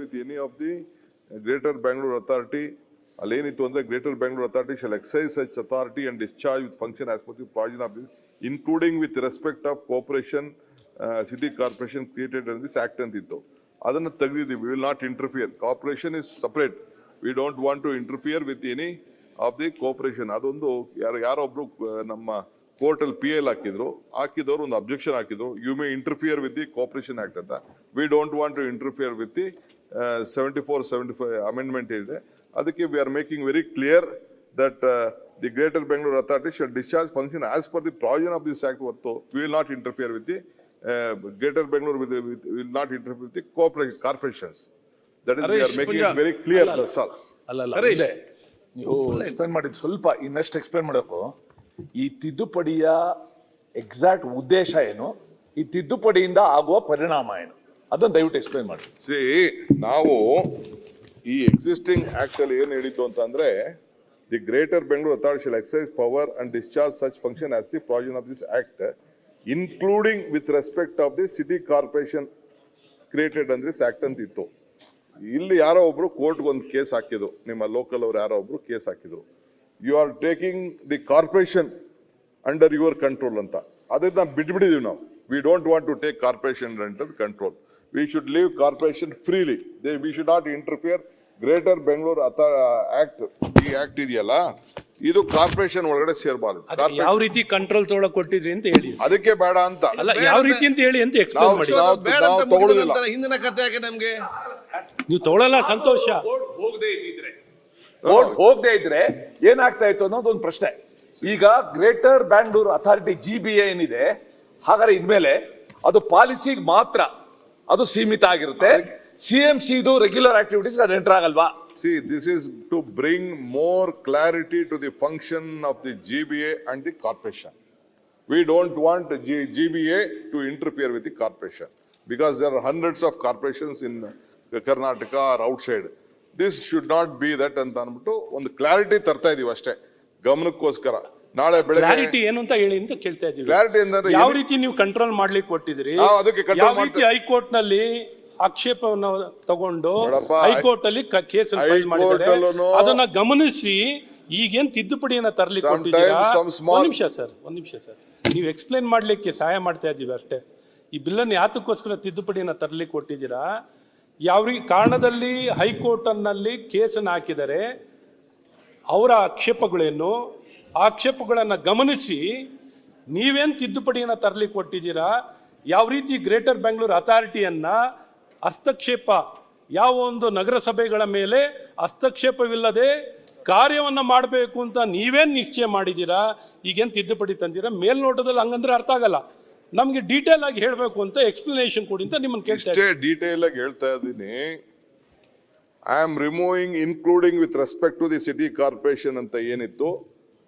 with any of the greater Bangalore authority. ಅಲ್ಲೇನಿತ್ತು ಅಂದ್ರೆ Greater Bengaluru Authority shall exercise such authority and discharge with function as per the provision of this including with respect of corporation city corporation created and this act ಅಂತಿತ್ತು. ಅದನ್ನು ತೆಗೆದಿದ್ದೀವಿ. Will not interfere corporation is separate we don't want to interfere with any of the corporation ಅದೊಂದು, ಯಾರು, ಯಾರೊಬ್ರು ನಮ್ಮ ಕೋರ್ಟಲ್ಲಿ P L ಹಾಕಿದ್ರು, ಹಾಕಿದವರು ಒಂದು objection ಹಾಕಿದ್ರು. You may interfere with the corporation act ಅಂತ. We don't want to interfere with the seventy four seventy five amendment ಇದೆ ಅದಕ್ಕೆ we are making very clear that the Greater Bengaluru Authority should discharge function as per the provision of this act ಹೊತ್ತು will not interfere with the Greater Bengaluru will not interfere with the corporate corporations that is we are making it very clear that's all ಅಲ್ಲ ಹರೀಶ್. ನೀವು explain ಮಾಡಿದ್ ಸ್ವಲ್ಪ ಇನ್ನಷ್ಟು explain ಮಾಡಬೇಕು ಈ ತಿದ್ದುಪಡಿಯ exact ಉದ್ದೇಶ ಏನು? ಈ ತಿದ್ದುಪಡಿಯಿಂದ ಆಗುವ ಪರಿಣಾಮ ಏನು? ಅದನ್ನ ದಯವಿಟ್ಟು ಎಕ್ಸ್ಪ್ಲೈನ್ ಮಾಡಿ. ಸಿ ನಾವು ಈ ಎಕ್ಸಿಸ್ಟಿಂಗ್ ಆಕ್ಟ್ ಅಲ್ಲಿ ಏನ್ ಹೇಳಿದ್ದು ಅಂತಂದ್ರೆ the Greater Bengaluru Authority shall exercise power and discharge such function as the provision of this act including with respect of the city corporation created ಅಂದ್ರೆ ಆಕ್ಟ್ ಅಂತ ಇತ್ತು ಇಲ್ಲಿ ಯಾರೋ ಒಬ್ರು ಕೋರ್ಟ್ಗೆ ಒಂದು ಕೇಸ್ ಹಾಕಿದ್ರು, ನಿಮ್ಮ ಲೋಕಲ್ ಅವ್ರು ಯಾರೋ ಒಬ್ರು ಕೇಸ್ ಹಾಕಿದ್ರು. You are taking the corporation under your control ಅಂತ. ಅದನ್ನ ಬಿಟ್ಬಿಡಿದೀವಿ ನಾವು. We don't want to take corporation under control we should leave corporation freely they we should not interfere. Greater Bengaluru ಅಥ ಆಕ್ಟ್ ಈ ಆಕ್ಟ್ ಇದೆಯಲ್ಲ ಇದು corporation ಒಳಗಡೆ ಸೇರ್ಬಾರ್ದು. ಯಾವ ರೀತಿ ಕಂಟ್ರೋಲ್ ತೊಗೊಳಕ್ ಕೊಟ್ಟಿದ್ರಿ ಅಂತ ಹೇಳಿ. ಅದಕ್ಕೆ ಬೇಡ ಅಂತ. ಅಲ್ಲ ಯಾವ ರೀತಿ ಅಂತ ಹೇಳಿ ಅಂತ ಎಕ್ಸ್ಪ್ಲೇನ್ ಮಾಡಿ. ನಾವು- ಬೇಡ ಅಂತ ತಗೊಳ್ಳೋದಿಲ್ಲ. ಹಿಂದಿನ ಕಥೆ ಯಾಕೆ ನಮ್ಗೆ? ನೀವು ತಗೊಳಲ್ಲ ಸಂತೋಷ. ಕೋರ್ಟ್ ಹೋಗದೆ ಇದ್ರೆ ಏನಾಗ್ತಾ ಇತ್ತು ಅನ್ನೋದು ಒಂದು ಪ್ರಶ್ನೆ. ಈಗ Greater Bangalore Authority G B ಏನಿದೆ ಹಾಗಾದ್ರೆ ಇನ್ಮೇಲೆ ಅದು ಪಾಲಿಸಿಗೆ ಮಾತ್ರ ಅದು ಸೀಮಿತ ಆಗಿರುತ್ತೆ. ಸಿ ಎಂ ಸಿ ಇದು ರೆಗ್ಯುಲರ್ ಆಕ್ಟಿವಿಟೀಸ್ ಅದು ಎಂಟರ್ ಆಗಲ್ವಾ? See this is to bring more clarity to the function of the G B A and the corporation we don't want G G B A to interfere with the corporation because they are hundreds of corporations in Karnataka are outside this should not be that ಅಂತ ಅಂದ್ಬಿಟ್ಟು ಒಂದು clarity ತರ್ತಾ ಇದ್ದೀವಿ ಅಷ್ಟೇ. ಗಮನಕ್ಕೋಸ್ಕರ. ನಾಳೆ clarity ಏನು ಅಂತ ಹೇಳಿ ಅಂತ ಕೇಳ್ತಾ ಇದ್ದೀವಿ. ಕ್ಲಾರಿಟಿ ಅಂದ್ರೆ ಯಾವ ರೀತಿ ನೀವು ಕಂಟ್ರೋಲ್ ಮಾಡ್ಲಿಕ್ಕೆ ಕೊಟ್ಟಿದ್ರಿ ನಾವು ಅದಕ್ಕೆ control ಯಾವ ರೀತಿ ಮಾಡ್ತಾ- ಹೈಕೋರ್ಟ್ನಲ್ಲಿ ಆಕ್ಷೇಪವನ್ನು ತಗೊಂಡು ನೋಡಪ್ಪ, ಹೈಕೋರ್ಟ್ ಅಲ್ಲಿ ಕೇಸ್ ಫೈಲ್ ಹೈಕೋರ್ಟ್ ಮಾಡಿದ್ದಾರೆ? ಅಲ್ಲೂನು- ಅದನ್ನ ಗಮನಿಸಿ ಈಗೇನ್ ತಿದ್ದುಪಡಿಯನ್ನ ತರ್ಲಿಕ್ಕೆ Sometimes ಕೊಟ್ಟಿದ್ದೀರಾ? some small- ಒಂದ್ ನಿಮಿಷ ಸರ್ ಒಂದ್ ನಿಮಿಷ ಸರ್. ನೀವು ಎಕ್ಸ್ಪ್ಲೇನ್ ಮಾಡ್ಲಿಕ್ಕೆ ಸಹಾಯ ಮಾಡ್ತಾ ಇದ್ದೀವಿ ಅಷ್ಟೇ. ಈ ಬಿಲ್ಲನ್ನು ಯಾತಕ್ಕೋಸ್ಕರ ತಿದ್ದುಪಡಿಯನ್ನ ತರಲಿ ಕೊಟ್ಟಿದ್ದೀರಾ? ಯಾವ ರೀ ಕಾರಣದಲ್ಲಿ ಹೈಕೋರ್ಟ್ನಲ್ಲಿ ಕೇಸನ್ನು ಹಾಕಿದರೆ ಅವರ ಆಕ್ಷೇಪಗಳೇನು? ಆಕ್ಷೇಪಗಳನ್ನು ಗಮನಿಸಿ ನೀವೇನು ತಿದ್ದುಪಡಿಯನ್ನು ತರಲಿಕ್ಕೆ ಕೊಟ್ಟಿದ್ದೀರಾ? ಯಾವ ರೀತಿ ಗ್ರೇಟರ್ ಬೆಂಗಳೂರು ಅಥಾರಿಟಿಯನ್ನು ಹಸ್ತಕ್ಷೇಪ ಯಾವ ಒಂದು ನಗರಸಭೆಗಳ ಮೇಲೆ ಹಸ್ತಕ್ಷೇಪವಿಲ್ಲದೆ ಕಾರ್ಯವನ್ನು ಮಾಡಬೇಕು ಅಂತ ನೀವೇನು ನಿಶ್ಚಯ ಮಾಡಿದ್ದೀರಾ? ಈಗೇನು ತಿದ್ದುಪಡಿ ತಂದಿರಾ? ಮೇಲ್ನೋಟದಲ್ಲಿ ಹಂಗಂದ್ರೆ ಅರ್ಥ ಆಗಲ್ಲ. ನಮಗೆ ಡೀಟೇಲ್ ಆಗಿ ಹೇಳಬೇಕು ಅಂತ ಎಕ್ಸ್ಪ್ಲನೇಷನ್ ಕೊಡಿ ಅಂತ ನಿಮ್ಮನ್ನು ಕೇಳ್ತಾ ಡೀಟೇಲ್ ಆಗಿ ಹೇಳ್ತಾ ಇದ್ದೀನಿ. I am removing including with respect to the city corporation ಅಂತ ಏನಿತ್ತು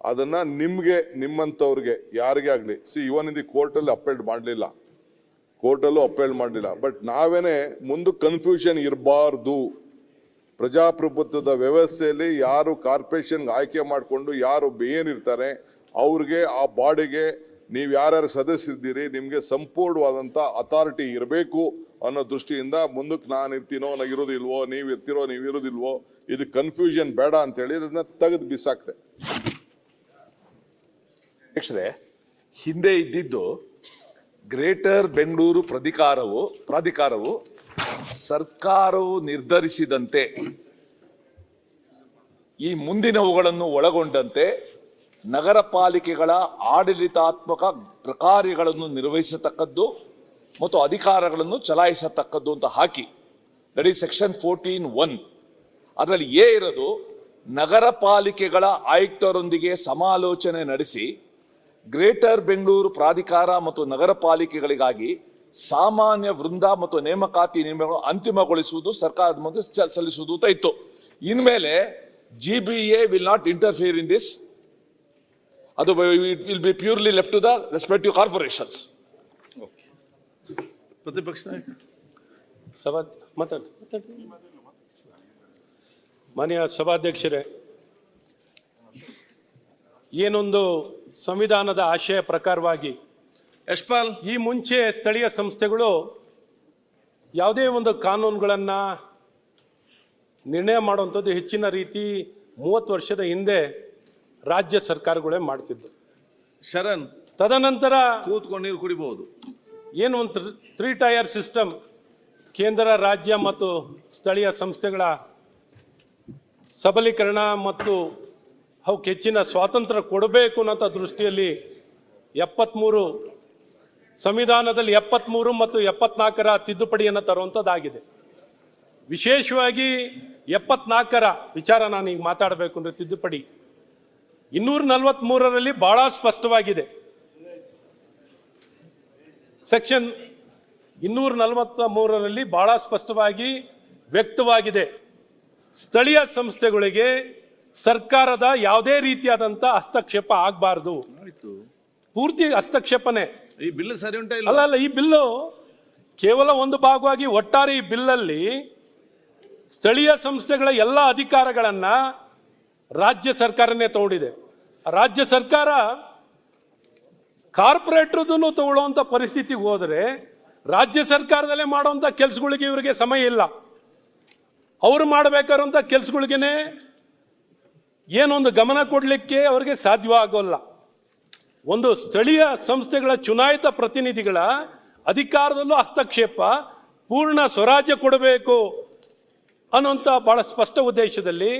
ಅದನ್ನ ನಿಮಗೆ ನಿಮ್ಮಂಥವ್ರಿಗೆ ಯಾರಿಗೆ ಆಗಲಿ. ಸಿ ಇವನ್ ಇದು ಕೋರ್ಟಲ್ಲಿ ಅಪೇಲ್ಡ್ ಮಾಡಲಿಲ್ಲ. ಕೋರ್ಟಲ್ಲೂ ಅಪೇಲ್ ಮಾಡಲಿಲ್ಲ. ಬಟ್ ನಾವೇನೆ ಮುಂದೆ ಕನ್ಫ್ಯೂಷನ್ ಇರಬಾರ್ದು. ಪ್ರಜಾಪ್ರಭುತ್ವದ ವ್ಯವಸ್ಥೆಯಲ್ಲಿ ಯಾರು ಕಾರ್ಪೊರೇಷನ್ಗೆ ಆಯ್ಕೆ ಮಾಡಿಕೊಂಡು ಯಾರು ಏನಿರ್ತಾರೆ, ಅವ್ರಿಗೆ, ಆ ಬಾಡಿಗೆ ನೀವು ಯಾರ್ಯಾರು ಸದಸ್ಯರಿದ್ದೀರಿ ನಿಮಗೆ ಸಂಪೂರ್ಣವಾದಂಥ ಅಥಾರಿಟಿ ಇರಬೇಕು ಅನ್ನೋ ದೃಷ್ಟಿಯಿಂದ ಮುಂದಕ್ಕೆ ನಾನು ಇರ್ತೀನೋ ನಾ ಇರೋದಿಲ್ವೋ, ನೀವು ಇರ್ತಿರೋ, ನೀವು ಇರೋದಿಲ್ವೋ, ಇದು ಕನ್ಫ್ಯೂಷನ್ ಬೇಡ ಅಂತೇಳಿ ಅದನ್ನ ತೆಗೆದು ಬಿಸಾಕ್ತೆ ಅಧ್ಯಕ್ಷರೇ ಹಿಂದೆ ಇದ್ದಿದ್ದು ಗ್ರೇಟರ್ ಬೆಂಗಳೂರು ಪ್ರಾಧಿಕಾರವು ಪ್ರಾಧಿಕಾರವು ಸರ್ಕಾರವು ನಿರ್ಧರಿಸಿದಂತೆ, ಈ ಮುಂದಿನವುಗಳನ್ನು ಒಳಗೊಂಡಂತೆ ನಗರ ಪಾಲಿಕೆಗಳ ಆಡಳಿತಾತ್ಮಕ ಕಾರ್ಯಗಳನ್ನು ನಿರ್ವಹಿಸತಕ್ಕದ್ದು ಮತ್ತು ಅಧಿಕಾರಗಳನ್ನು ಚಲಾಯಿಸತಕ್ಕದ್ದು ಅಂತ ಹಾಕಿ ರೆಡಿ ಸೆಕ್ಷನ್ ಫೋರ್ಟೀನ್ ಒನ್ ಅದರಲ್ಲಿ ಏ ಇರೋದು ನಗರ ಪಾಲಿಕೆಗಳ ಆಯುಕ್ತರೊಂದಿಗೆ ಸಮಾಲೋಚನೆ ನಡೆಸಿ ಗ್ರೇಟರ್ ಬೆಂಗಳೂರು ಪ್ರಾಧಿಕಾರ ಮತ್ತು ನಗರ ಪಾಲಿಕೆಗಳಿಗಾಗಿ ಸಾಮಾನ್ಯ ವೃಂದ ಮತ್ತು ನೇಮಕಾತಿ ನಿಯಮಗಳು ಅಂತಿಮಗೊಳಿಸುವುದು ಸರ್ಕಾರದ ಮುಂದೆ ಸಲ್ಲಿಸುವುದು ಅಂತ ಇತ್ತು. ಇನ್ಮೇಲೆ G B A will not interfere in this ಅದು it will be purely left to the respective corporations. ಪ್ರತಿಪಕ್ಷ ನಾಯಕ. ಸಭಾ ಮಾತಾಡಿ. ಮಾನ್ಯ ಸಭಾಧ್ಯಕ್ಷರೇ ಏನೊಂದು ಸಂವಿಧಾನದ ಆಶಯ ಪ್ರಕಾರವಾಗಿ ಯಶ್ಪಾಲ್. ಈ ಮುಂಚೆ ಸ್ಥಳೀಯ ಸಂಸ್ಥೆಗಳು ಯಾವುದೇ ಒಂದು ಕಾನೂನುಗಳನ್ನು ನಿರ್ಣಯ ಮಾಡುವಂಥದ್ದು ಹೆಚ್ಚಿನ ರೀತಿ ಮೂವತ್ತು ವರ್ಷದ ಹಿಂದೆ ರಾಜ್ಯ ಸರ್ಕಾರಗಳೇ ಮಾಡ್ತಿದ್ದು. ಶರಣ್. ತದನಂತರ ಕೂತ್ಕೊಂಡು ನೀರು ಕುಡಿಬಹುದು. ಏನು ಒಂದು ತ್ರೀ ಟೈರ್ ಸಿಸ್ಟಮ್ ಕೇಂದ್ರ ರಾಜ್ಯ ಮತ್ತು ಸ್ಥಳೀಯ ಸಂಸ್ಥೆಗಳ ಸಬಲೀಕರಣ ಮತ್ತು ಅವಕ್ಕೆ ಹೆಚ್ಚಿನ ಸ್ವಾತಂತ್ರ್ಯ ಕೊಡಬೇಕು ಅನ್ನೋ ದೃಷ್ಟಿಯಲ್ಲಿ ಎಪ್ಪತ್ತ್ಮೂರು ಸಂವಿಧಾನದಲ್ಲಿ ಎಪ್ಪತ್ತ್ಮೂರು ಮತ್ತು ಎಪ್ಪತ್ನಾಲ್ಕರ ತಿದ್ದುಪಡಿಯನ್ನು ತರುವಂಥದ್ದಾಗಿದೆ. ವಿಶೇಷವಾಗಿ ಎಪ್ಪತ್ನಾಲ್ಕರ ವಿಚಾರ ನಾನು ಈಗ ಮಾತಾಡಬೇಕು ಅಂದರೆ ತಿದ್ದುಪಡಿ. ಇನ್ನೂರ ನಲವತ್ತ್ಮೂರರಲ್ಲಿ ಬಹಳ ಸ್ಪಷ್ಟವಾಗಿದೆ. ಸೆಕ್ಷನ್ ಇನ್ನೂರ ನಲವತ್ತ ಮೂರರಲ್ಲಿ ಬಹಳ ಸ್ಪಷ್ಟವಾಗಿ ವ್ಯಕ್ತವಾಗಿದೆ. ಸ್ಥಳೀಯ ಸಂಸ್ಥೆಗಳಿಗೆ ಸರ್ಕಾರದ ಯಾವುದೇ ರೀತಿಯಾದಂಥ ಹಸ್ತಕ್ಷೇಪ ಆಗಬಾರ್ದು. ಪೂರ್ತಿ ಹಸ್ತಕ್ಷೇಪನೆ. ಈ ಬಿಲ್ ಸರಿ ಉಂಟಾ ಅಲ್ಲ ಅಲ್ಲ ಈ ಬಿಲ್ಲು ಕೇವಲ ಒಂದು ಭಾಗವಾಗಿ ಒಟ್ಟಾರೆ ಈ ಬಿಲ್ಲಲ್ಲಿ ಸ್ಥಳೀಯ ಸಂಸ್ಥೆಗಳ ಎಲ್ಲ ಅಧಿಕಾರಗಳನ್ನ ರಾಜ್ಯ ಸರ್ಕಾರನೇ ತಗೊಂಡಿದೆ. ರಾಜ್ಯ ಸರ್ಕಾರ ಕಾರ್ಪೊರೇಟ್ರದನ್ನು ತಗೊಳ್ಳುವಂಥ ಪರಿಸ್ಥಿತಿಗೆ ಹೋದರೆ ರಾಜ್ಯ ಸರ್ಕಾರದಲ್ಲೇ ಮಾಡುವಂಥ ಕೆಲಸಗಳಿಗೆ ಇವರಿಗೆ ಸಮಯ ಇಲ್ಲ. ಅವರು ಮಾಡಬೇಕಾದಂಥ ಕೆಲಸಗಳಿಗೇನೆ ಏನೊಂದು ಗಮನ ಕೊಡಲಿಕ್ಕೆ ಅವರಿಗೆ ಸಾಧ್ಯವಾಗೋಲ್ಲ ಒಂದು ಸ್ಥಳೀಯ ಸಂಸ್ಥೆಗಳ ಚುನಾಯಿತ ಪ್ರತಿನಿಧಿಗಳ ಅಧಿಕಾರದಲ್ಲೂ ಹಸ್ತಕ್ಷೇಪ, ಪೂರ್ಣ ಸ್ವರಾಜ್ಯ ಕೊಡಬೇಕು ಅನ್ನುವಂಥ ಬಹಳ ಸ್ಪಷ್ಟ ಉದ್ದೇಶದಲ್ಲಿ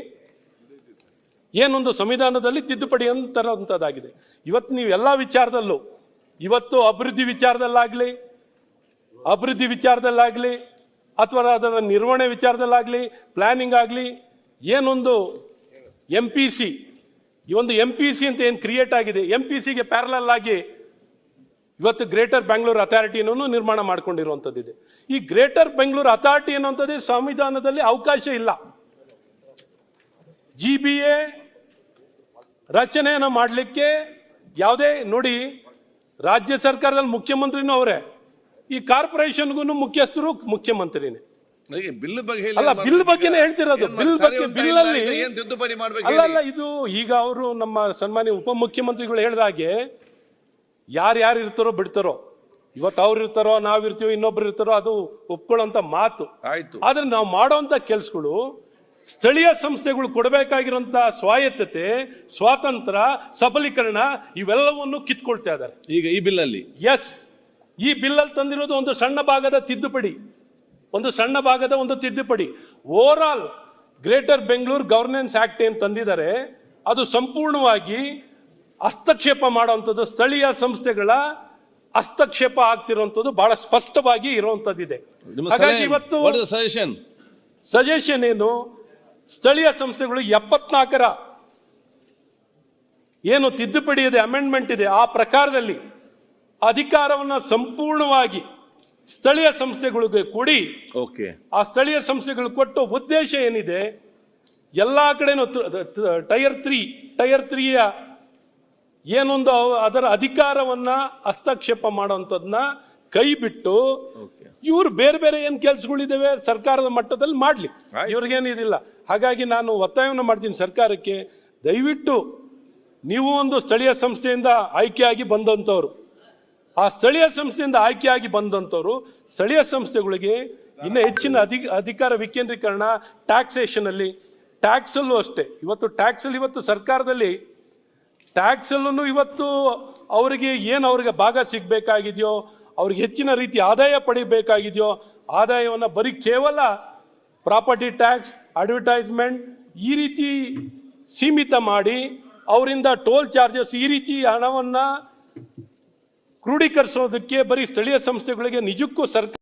ಏನೊಂದು ಸಂವಿಧಾನದಲ್ಲಿ ತಿದ್ದುಪಡಿ ಅಂತರಂಥದ್ದಾಗಿದೆ. ಇವತ್ತು ನೀವು ಎಲ್ಲ ವಿಚಾರದಲ್ಲೂ, ಇವತ್ತು ಅಭಿವೃದ್ಧಿ ವಿಚಾರದಲ್ಲಾಗಲಿ ಅಭಿವೃದ್ಧಿ ವಿಚಾರದಲ್ಲಾಗಲಿ, ಅಥವಾ ಅದರ ನಿರ್ವಹಣೆ ವಿಚಾರದಲ್ಲಾಗಲಿ ಪ್ಲಾನಿಂಗ್ ಆಗಲಿ, ಏನೊಂದು ಎಂ ಪಿ ಸಿ ಈ ಒಂದು ಎಂ ಪಿ ಸಿ ಅಂತ ಏನು ಕ್ರಿಯೇಟ್ ಆಗಿದೆ? ಎಂ ಪಿ ಸಿಗೆ ಪ್ಯಾರಲಲ್ ಆಗಿ ಇವತ್ತು ಗ್ರೇಟರ್ ಬೆಂಗಳೂರು ಅಥಾರಿಟಿನೂ ನಿರ್ಮಾಣ ಮಾಡ್ಕೊಂಡಿರುವಂಥದ್ದಿದೆ. ಈ ಗ್ರೇಟರ್ ಬೆಂಗಳೂರು ಅಥಾರಿಟಿ ಅನ್ನುವಂಥದ್ದು ಸಂವಿಧಾನದಲ್ಲಿ ಅವಕಾಶ ಇಲ್ಲ. ಜಿ ಬಿ ಎ ರಚನೆಯನ್ನು ಮಾಡಲಿಕ್ಕೆ ಯಾವುದೇ, ನೋಡಿ, ರಾಜ್ಯ ಸರ್ಕಾರದಲ್ಲಿ ಮುಖ್ಯಮಂತ್ರಿನೂ ಅವರೇ. ಈ ಕಾರ್ಪೊರೇಷನ್ಗೂ ಮುಖ್ಯಸ್ಥರು ಮುಖ್ಯಮಂತ್ರಿನೇ. ಬಿಲ್ ಬಗ್ಗೆ ಅಲ್ಲ ಬಿಲ್ ಬಗ್ಗೆನೇ ಹೇಳ್ತಿರೋದು. ಬಿಲ್ ಬಗ್ಗೆ ಬಿಲ್? ಅಲ್ಲಿ ಏನ್ ತಿದ್ದುಪಡಿ ಮಾಡ್ಬೇಕು ಅಲ್ಲ ಅಲ್ಲ ಇದು ಈಗ ಅವರು ನಮ್ಮ ಸನ್ಮಾನ್ಯ ಉಪಮುಖ್ಯಮಂತ್ರಿಗಳು ಹೇಳಿದ ಹಾಗೆ ಯಾರ್ಯಾರು ಇರ್ತಾರೋ ಬಿಡ್ತಾರೋ. ಇವತ್ತು ಅವ್ರು ಇರ್ತಾರೋ ನಾವಿರ್ತೀವೋ ಇನ್ನೊಬ್ರು ಇರ್ತಾರೋ ಅದು ಒಪ್ಕೊಳ್ಳೋಂತ ಮಾತು. ಆಯ್ತು. ಆದ್ರೆ ನಾವು ಮಾಡೋವಂಥ ಕೆಲಸಗಳು ಸ್ಥಳೀಯ ಸಂಸ್ಥೆಗಳು ಕೊಡಬೇಕಾಗಿರುವಂಥ ಸ್ವಾಯತ್ತತೆ ಸ್ವಾತಂತ್ರ್ಯ ಸಬಲೀಕರಣ ಇವೆಲ್ಲವನ್ನು ಕಿತ್ಕೊಳ್ತಾ ಇದ್ದಾರೆ. ಈಗ ಈ ಬಿಲ್ಲಲ್ಲಿ ಎಸ್ ಈ ಬಿಲ್ಲಲ್ಲಿ ತಂದಿರೋದು ಒಂದು ಸಣ್ಣ ಭಾಗದ ತಿದ್ದುಪಡಿ. ಒಂದು ಸಣ್ಣ ಭಾಗದ ಒಂದು ತಿದ್ದುಪಡಿ. Overall Greater Bengaluru governance act ಏನು ತಂದಿದ್ದಾರೆ ಅದು ಸಂಪೂರ್ಣವಾಗಿ ಹಸ್ತಕ್ಷೇಪ ಮಾಡುವಂಥದ್ದು ಸ್ಥಳೀಯ ಸಂಸ್ಥೆಗಳ ಹಸ್ತಕ್ಷೇಪ ಆಗ್ತಿರುವಂಥದ್ದು ಬಹಳ ಸ್ಪಷ್ಟವಾಗಿ ಇರುವಂಥದ್ದಿದೆ. ಹಾಗಾಗಿ ಇವತ್ತು ಸಜೆಷನ್ ಸಜೆಷನ್ ಏನು? ಸ್ಥಳೀಯ ಸಂಸ್ಥೆಗಳು ಎಪ್ಪತ್ನಾಲ್ಕರ ಏನು ತಿದ್ದುಪಡಿ ಇದೆ ಅಮೆಂಡ್ಮೆಂಟ್ ಇದೆ ಆ ಪ್ರಕಾರದಲ್ಲಿ ಅಧಿಕಾರವನ್ನು ಸಂಪೂರ್ಣವಾಗಿ ಸ್ಥಳೀಯ ಸಂಸ್ಥೆಗಳಿಗೆ ಕೊಡಿ. ಓಕೆ ಆ ಸ್ಥಳೀಯ ಸಂಸ್ಥೆಗಳು ಕೊಟ್ಟು ಉದ್ದೇಶ ಏನಿದೆ? ಎಲ್ಲ ಕಡೆನೂ ಟೈರ್ ತ್ರೀ ಟೈರ್ ತ್ರೀಯ ಏನೊಂದು ಅದರ ಅಧಿಕಾರವನ್ನ ಹಸ್ತಕ್ಷೇಪ ಮಾಡುವಂಥದ್ದನ್ನ ಕೈ ಬಿಟ್ಟು ಓಕೆ ಇವರು ಬೇರೆ ಬೇರೆ ಏನು ಕೆಲಸಗಳಿದ್ದಾವೆ ಸರ್ಕಾರದ ಮಟ್ಟದಲ್ಲಿ ಮಾಡಲಿ. ಇವ್ರಿಗೇನಿದಿಲ್ಲ ಹಾಗಾಗಿ ನಾನು ಒತ್ತಾಯವನ್ನು ಮಾಡ್ತೀನಿ ಸರ್ಕಾರಕ್ಕೆ. ದಯವಿಟ್ಟು ನೀವು ಒಂದು ಸ್ಥಳೀಯ ಸಂಸ್ಥೆಯಿಂದ ಆಯ್ಕೆಯಾಗಿ ಬಂದಂಥವ್ರು. ಆ ಸ್ಥಳೀಯ ಸಂಸ್ಥೆಯಿಂದ ಆಯ್ಕೆಯಾಗಿ ಬಂದಂಥವರು ಸ್ಥಳೀಯ ಸಂಸ್ಥೆಗಳಿಗೆ ಇನ್ನು ಹೆಚ್ಚಿನ ಅಧಿ, ಅಧಿಕಾರ ವಿಕೇಂದ್ರೀಕರಣ ಟ್ಯಾಕ್ಸೇಷನಲ್ಲಿ ಟ್ಯಾಕ್ಸಲ್ಲೂ ಅಷ್ಟೇ. ಇವತ್ತು ಟ್ಯಾಕ್ಸಲ್ಲಿ ಇವತ್ತು ಸರ್ಕಾರದಲ್ಲಿ ಟ್ಯಾಕ್ಸಲ್ಲೂ ಇವತ್ತು ಅವರಿಗೆ ಏನು ಅವ್ರಿಗೆ ಭಾಗ ಸಿಗಬೇಕಾಗಿದೆಯೋ, ಅವ್ರಿಗೆ ಹೆಚ್ಚಿನ ರೀತಿ ಆದಾಯ ಪಡಿಬೇಕಾಗಿದೆಯೋ, ಆದಾಯವನ್ನು ಬರೀ ಕೇವಲ ಪ್ರಾಪರ್ಟಿ ಟ್ಯಾಕ್ಸ್ ಅಡ್ವರ್ಟೈಸ್ಮೆಂಟ್ ಈ ರೀತಿ ಸೀಮಿತ ಮಾಡಿ ಅವರಿಂದ ಟೋಲ್ ಚಾರ್ಜಸ್ ಈ ರೀತಿ ಹಣವನ್ನು ಕ್ರೋಢೀಕರಿಸೋದಕ್ಕೆ ಬರೀ ಸ್ಥಳೀಯ ಸಂಸ್ಥೆಗಳಿಗೆ ನಿಜಕ್ಕೂ ಸರ್ಕಾರ